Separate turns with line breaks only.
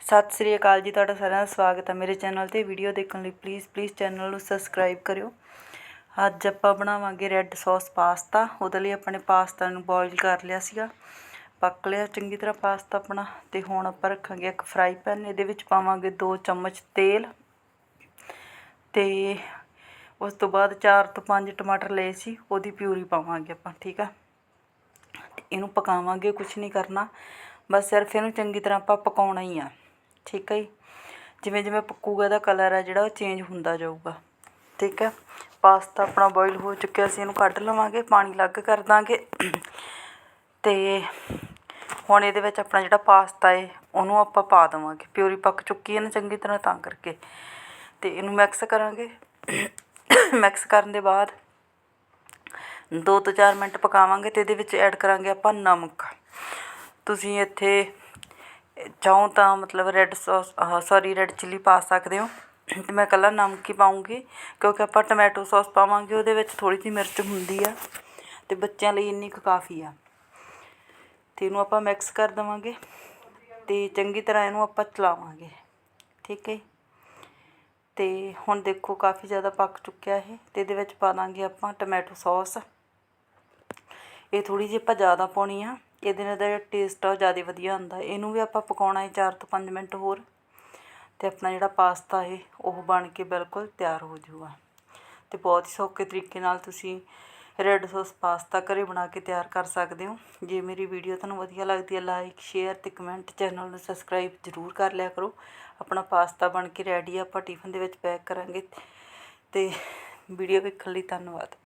ਸਤਿ ਸ੍ਰੀ ਅਕਾਲ ਜੀ, ਤੁਹਾਡਾ ਸਾਰਿਆਂ ਦਾ ਸਵਾਗਤ ਹੈ ਮੇਰੇ ਚੈਨਲ ਤੇ। ਵੀਡੀਓ ਦੇਖਣ ਲਈ ਪਲੀਜ਼ ਪਲੀਜ਼ ਚੈਨਲ ਨੂੰ ਸਬਸਕ੍ਰਾਈਬ ਕਰਿਓ। ਅੱਜ ਆਪਾਂ ਬਣਾਵਾਂਗੇ ਰੈੱਡ ਸੌਸ ਪਾਸਤਾ ਉਹਦੇ ਲਈ ਆਪਾਂ ਨੇ ਪਾਸਤਾ ਨੂੰ ਬੋਇਲ ਕਰ ਲਿਆ ਸੀਗਾ। ਪੱਕ ਲਿਆ, ਚੰਗੀ ਤਰ੍ਹਾਂ ਪਾਸਤਾ ਆਪਣਾ। ਤੇ ਹੁਣ ਆਪਾਂ ਰੱਖਾਂਗੇ ਇੱਕ ਫਰਾਈ ਪੈਨ ਇਹਦੇ ਵਿੱਚ ਪਾਵਾਂਗੇ 2 ਚਮਚ ਤੇਲ। ਤੇ ਉਸ ਤੋਂ ਬਾਅਦ 4 ਤੋਂ 5 ਟਮਾਟਰ ਲਏ ਸੀ। ਉਹਦੀ ਪਿਊਰੀ ਪਾਵਾਂਗੇ ਆਪਾਂ, ਠੀਕ ਆ? ਤੇ ਇਹਨੂੰ ਪਕਾਵਾਂਗੇ ਕੁਝ ਨਹੀਂ ਕਰਨਾ। ਬਸ ਸਿਰਫ ਇਹਨੂੰ ਚੰਗੀ ਤਰ੍ਹਾਂ ਆਪਾਂ ਪਕਾਉਣਾ ਹੀ ਆ। ਠੀਕ ਹੈ ਜੀ। ਜਿਵੇਂ ਜਿਵੇਂ ਪੱਕੂਗਾ ਇਹਦਾ ਕਲਰ ਹੈ ਜਿਹੜਾ, ਉਹ ਚੇਂਜ ਹੁੰਦਾ ਜਾਊਗਾ। ਠੀਕ ਹੈ ਪਾਸਤਾ ਆਪਣਾ ਬੋਇਲ ਹੋ ਚੁੱਕਿਆ ਸੀ, ਇਹਨੂੰ ਕੱਢ ਲਵਾਂਗੇ, ਪਾਣੀ ਅਲੱਗ ਕਰ ਦਾਂਗੇ। ਤੇ ਹੁਣ ਇਹਦੇ ਵਿੱਚ ਆਪਣਾ ਜਿਹੜਾ ਪਾਸਤਾ ਹੈ ਉਹਨੂੰ ਆਪਾਂ ਪਾ ਦੇਵਾਂਗੇ। ਪਿਊਰੀ ਪੱਕ ਚੁੱਕੀ ਹੈ ਨਾ ਚੰਗੀ ਤਰ੍ਹਾਂ, ਤਾਂ ਕਰਕੇ। ਤੇ ਇਹਨੂੰ ਮਿਕਸ ਕਰਾਂਗੇ। ਮਿਕਸ ਕਰਨ ਦੇ ਬਾਅਦ ਦੋ ਤੋਂ ਚਾਰ ਮਿੰਟ ਪਕਾਵਾਂਗੇ ਤੇ ਇਹਦੇ ਵਿੱਚ ਐਡ ਕਰਾਂਗੇ ਆਪਾਂ ਨਮਕ। ਤੁਸੀਂ ਇੱਥੇ ਚਾਹੋ ਤਾਂ ਮਤਲਬ red sauce sorry red chilli ਪਾ ਸਕਦੇ ਹੋ। ਅਤੇ ਮੈਂ ਇਕੱਲਾ ਨਮਕ ਹੀ ਪਾਉਂਗੀ, ਕਿਉਂਕਿ ਆਪਾਂ ਟਮੈਟੋ ਸੋਸ ਪਾਵਾਂਗੇ, ਉਹਦੇ ਵਿੱਚ ਥੋੜ੍ਹੀ ਜਿਹੀ ਮਿਰਚ ਹੁੰਦੀ ਆ ਅਤੇ ਬੱਚਿਆਂ ਲਈ ਇੰਨੀ ਕੁ ਕਾਫੀ ਆ। ਅਤੇ ਇਹਨੂੰ ਆਪਾਂ ਮਿਕਸ ਕਰ ਦੇਵਾਂਗੇ ਅਤੇ ਚੰਗੀ ਤਰ੍ਹਾਂ ਇਹਨੂੰ ਆਪਾਂ ਚਲਾਵਾਂਗੇ, ਠੀਕ ਹੈ ਅਤੇ ਹੁਣ ਦੇਖੋ, ਕਾਫੀ ਜ਼ਿਆਦਾ ਪੱਕ ਚੁੱਕਿਆ ਇਹ ਅਤੇ ਇਹਦੇ ਵਿੱਚ ਪਾ ਦਾਂਗੇ ਆਪਾਂ ਟਮੈਟੋ ਸੌਸ ਇਹ ਥੋੜ੍ਹੀ ਜਿਹੀ ਆਪਾਂ ਜ਼ਿਆਦਾ ਪਾਉਣੀ ਆ। ਇਹਦੇ ਨਾਲ ਦਾ ਜਿਹੜਾ ਟੇਸਟ ਆ ਉਹ ਜ਼ਿਆਦਾ ਵਧੀਆ ਆਉਂਦਾ ਇਹਨੂੰ ਵੀ ਆਪਾਂ ਪਕਾਉਣਾ ਹੈ ਚਾਰ ਤੋਂ ਪੰਜ ਮਿੰਟ ਹੋਰ। ਅਤੇ ਆਪਣਾ ਜਿਹੜਾ ਪਾਸਤਾ ਹੈ, ਉਹ ਬਣ ਕੇ ਬਿਲਕੁਲ ਤਿਆਰ ਹੋ ਜਾਊਗਾ। ਅਤੇ ਬਹੁਤ ਹੀ ਸੌਖੇ ਤਰੀਕੇ ਨਾਲ ਤੁਸੀਂ ਰੈੱਡ ਸੌਸ ਪਾਸਤਾ ਘਰੇ ਬਣਾ ਕੇ ਤਿਆਰ ਕਰ ਸਕਦੇ ਹੋ। ਜੇ ਮੇਰੀ ਵੀਡੀਓ ਤੁਹਾਨੂੰ ਵਧੀਆ ਲੱਗਦੀ ਹੈ ਲਾਈਕ ਸ਼ੇਅਰ ਤੇ ਕਮੈਂਟ ਚੈਨਲ ਨੂੰ ਸਬਸਕ੍ਰਾਈਬ ਜ਼ਰੂਰ ਕਰ ਲਿਆ ਕਰੋ। ਆਪਣਾ ਪਾਸਤਾ ਬਣ ਕੇ ਰੈਡੀ ਆ, ਆਪਾਂ ਟਿਫਨ ਦੇ ਵਿੱਚ ਪੈਕ ਕਰਾਂਗੇ। ਤੇ ਵੀਡੀਓ ਵੇਖਣ ਲਈ ਧੰਨਵਾਦ।